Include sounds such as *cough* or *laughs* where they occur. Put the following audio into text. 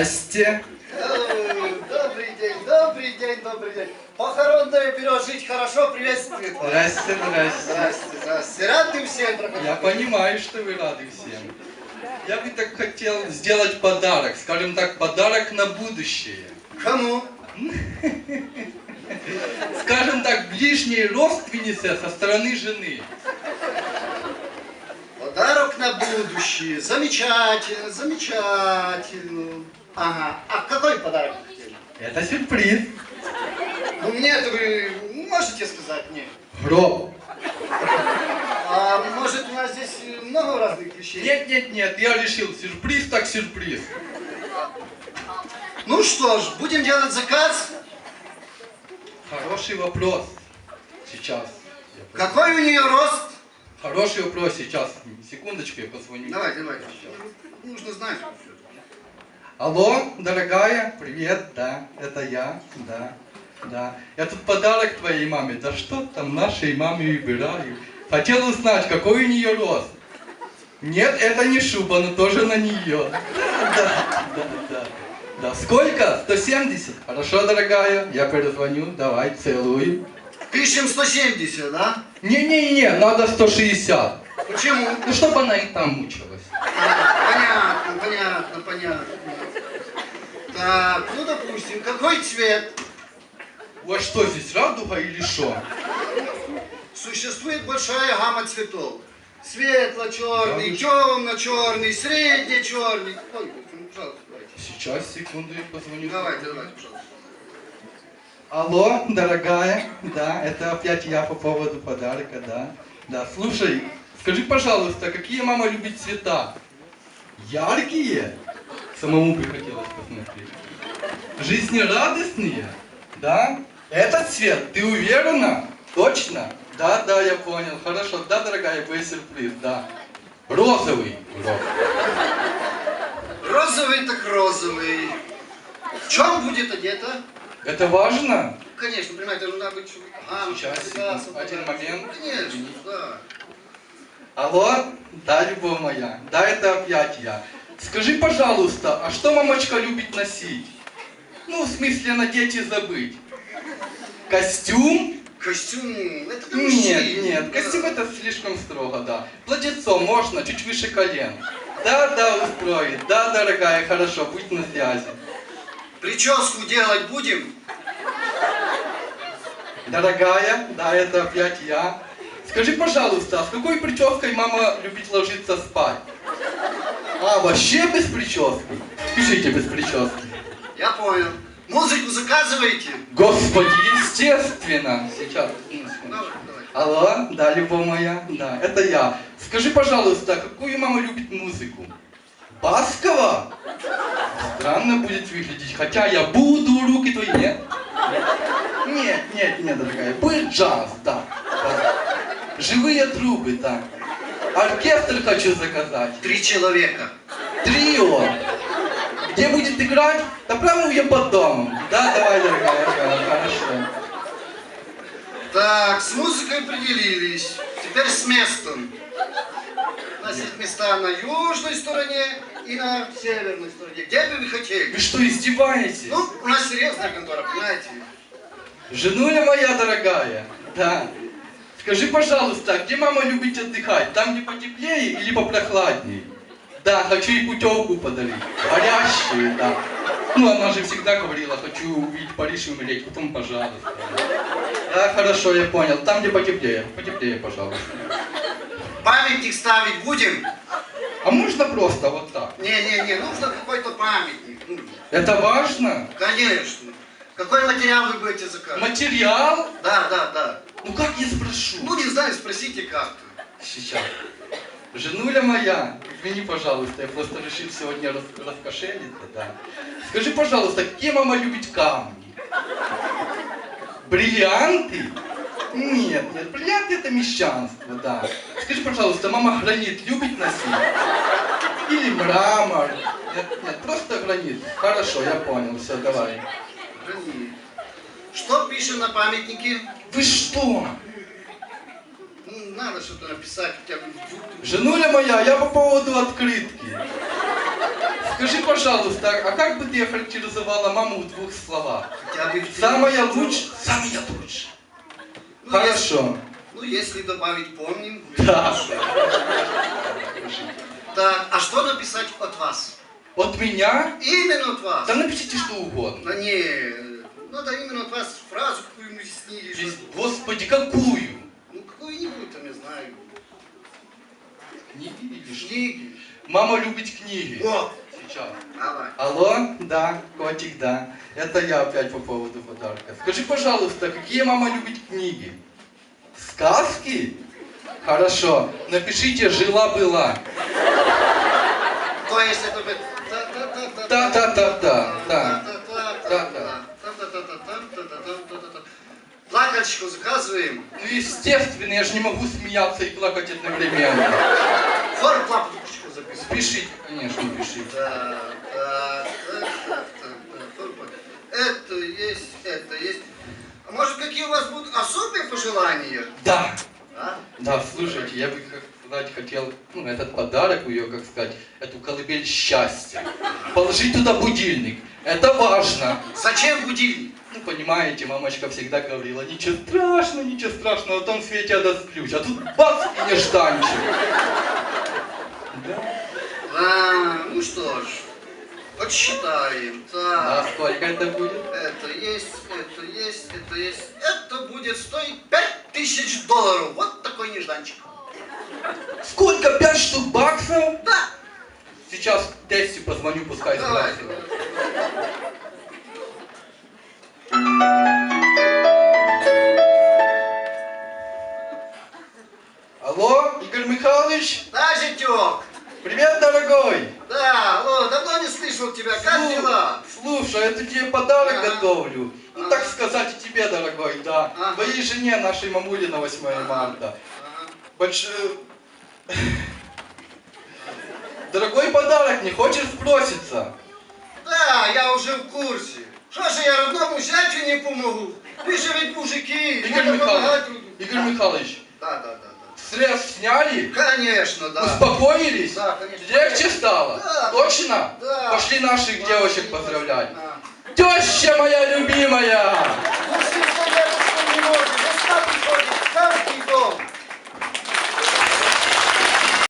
Здрасте. Добрый день, добрый день, добрый день. Похоронное бюро «Жить хорошо» приветствует вас. Здрасте, здрасте. Здравствуйте, здравствуйте. Рады всем проходить. Я понимаю, что вы рады всем. Я бы так хотел сделать подарок, скажем так, подарок на будущее. Кому? Скажем так, ближней родственнице со стороны жены. На будущее. Замечательно, замечательно. Ага. А какой подарок хотели? Это сюрприз. Ну, мне это вы можете сказать мне? Гроб. А может, у нас здесь много разных вещей? Нет, нет, нет, я решил, сюрприз так сюрприз. Ну что ж, будем делать заказ. Хороший вопрос. Сейчас. Какой у нее рост? Хороший вопрос сейчас. Секундочку, я позвоню. Давайте, давайте. Нужно знать. Алло, дорогая, привет, да, это я, да, да. Я тут подарок твоей маме, да что там нашей маме выбираю. Хотел узнать, какой у нее рост. Нет, это не шуба, но тоже на нее. *laughs* Да, да, да. Да, сколько? 170? Хорошо, дорогая, я перезвоню, давай, целую. Пишем 170, да? Не-не-не, надо 160. Почему? Ну, чтобы она и там мучилась. А, Понятно, понятно, понятно. Так, ну допустим, какой цвет? У вас что, здесь радуга или что? Существует большая гамма цветов. Светло-черный, темно-черный, средне-черный. Ой, ну, пожалуйста, давайте. Сейчас, секунду, я позвоню. Давайте, давайте, пожалуйста. Алло, дорогая, да, это опять я по поводу подарка, да. Да, слушай, скажи, пожалуйста, какие мама любит цвета? Яркие? Самому бы хотелось посмотреть. Жизнерадостные? Да? Этот цвет, ты уверена? Точно? Да, да, я понял. Хорошо, да, дорогая, будет сюрприз, да. Розовый. Розовый. Розовый так розовый. В чем будет одета? Это важно? Конечно, понимаете, нужно быть... гамма, Сейчас, цвета, один да. момент. Конечно, да. Алло, да, любовь моя, да, это опять я. Скажи, пожалуйста, а что мамочка любит носить? Ну, в смысле, надеть и забыть. Костюм? Костюм, это мужчин. Нет, нет, костюм это слишком строго, да. Платьицо можно, чуть выше колен. Да, да, устроит. Да, дорогая, хорошо, будь на связи. Прическу делать будем? Дорогая, да, это опять я. Скажи, пожалуйста, а с какой прической мама любит ложиться спать? А, вообще без прически? Пишите без прически. Я понял. Музыку заказываете? Господи, естественно. Сейчас. Давай, давай. Алло, да, любовь моя, да, это я. Скажи, пожалуйста, какую мама любит музыку? Баскова? Странно будет выглядеть, хотя я буду, руки твои, нет? Нет, нет, нет, дорогая, будет джаз, да. Живые трубы, да. Оркестр хочу заказать. Три человека. Трио. Где будет играть? Да прямо у домом. Да, давай, дорогая, хорошо. Так, с музыкой определились. Теперь с местом. У нас есть места на южной стороне и на северной стороне. Где бы вы хотели? Вы что, издеваетесь? Ну, у нас серьезная контора, понимаете? Женуля моя дорогая, да. Скажи, пожалуйста, а где мама любит отдыхать? Там, где потеплее или попрохладнее? Да, хочу ей путевку подарить. Горящую, да. Ну, она же всегда говорила, хочу увидеть Париж и умереть, потом, пожалуйста. Да, хорошо, я понял. Там, где потеплее. Потеплее, пожалуйста. Памятник ставить будем? А можно просто вот так? Не-не-не, нужно какой-то памятник. Это важно? Конечно. Какой материал вы будете заказывать? Материал? Да, да, да. Ну как я спрошу? Ну, не знаю, спросите как-то. Сейчас. Женуля моя, извини, пожалуйста, я просто решил сегодня рас раскошелиться, да. Скажи, пожалуйста, какие мама любит камни? Бриллианты? Нет, нет, бриллианты это мещанство, да. Скажи, пожалуйста, мама гранит любит носить? Или мрамор? Нет, нет, просто гранит. Хорошо, я понял, все, давай. Гранит. Что пишем на памятнике? Вы что? Ну, надо что-то написать хотя бы Женуля моя, я по поводу открытки. Скажи, пожалуйста, а как бы ты охарактеризовала маму в двух словах? Хотя бы в. Самая лучшая, самая лучшая. Ну, Хорошо. Ну, если добавить помним. Да. Так, а что написать от вас? От меня? Именно от вас. Да напишите что угодно. Да не, надо именно от вас фразу какую-нибудь снили. Здесь, Господи, какую? Ну, какую-нибудь там, я знаю. Книги видишь? Книги. Мама любит книги. Вот, Сейчас. давай. Алло? Да, котик, да. Это я опять по поводу подарка. Скажи, пожалуйста, какие мама любит книги? Сказки? Хорошо. Напишите «Жила-была». То есть это бы... Да-да-да-да, да. Плакальщику заказываем. Ну, естественно, я же не могу смеяться и плакать одновременно. Плакальщику записываем. Пишите, конечно, пишите. Да, так, форм плак- Это есть, это есть. А может, какие у вас будут особые пожелания? Да, А? да, слушайте, я бы, как сказать, хотел, ну, этот подарок ее, как сказать, эту колыбель счастья. Положить туда будильник. Это важно. Зачем будильник? Ну, понимаете, мамочка всегда говорила, ничего страшного, ничего страшного, в том свете я досплюсь. А тут бац и нежданчик. Да? А, ну что ж, подсчитаем. А Так, сколько это будет? это есть, это есть, это есть. Это будет стоить 5000 долларов. Вот такой нежданчик. Сколько? Пять штук баксов? Да, Сейчас Тессе позвоню, пускай давай. Алло, Игорь Михайлович? Да, зятек. Привет, дорогой! Да, алло, давно не слышал тебя. Как Слу- дела? Слушай, тут тебе подарок Ага. готовлю. Ну, Ага. так сказать, и тебе, дорогой, да. Ага. Твоей жене, нашей мамуле на 8 марта. Ага. Большой... Дорогой подарок, не хочешь сброситься? Да, я уже в курсе. Что же я родному зятю не помогу? Вы же ведь мужики, Игорь Михайлович. Игорь Михайлович, да, да, да. Стресс сняли? Конечно, да. Успокоились? Да, конечно. Легче стало? Да. Точно? Да. Пошли наших девочек поздравлять. Да. Теща моя любимая! Ну,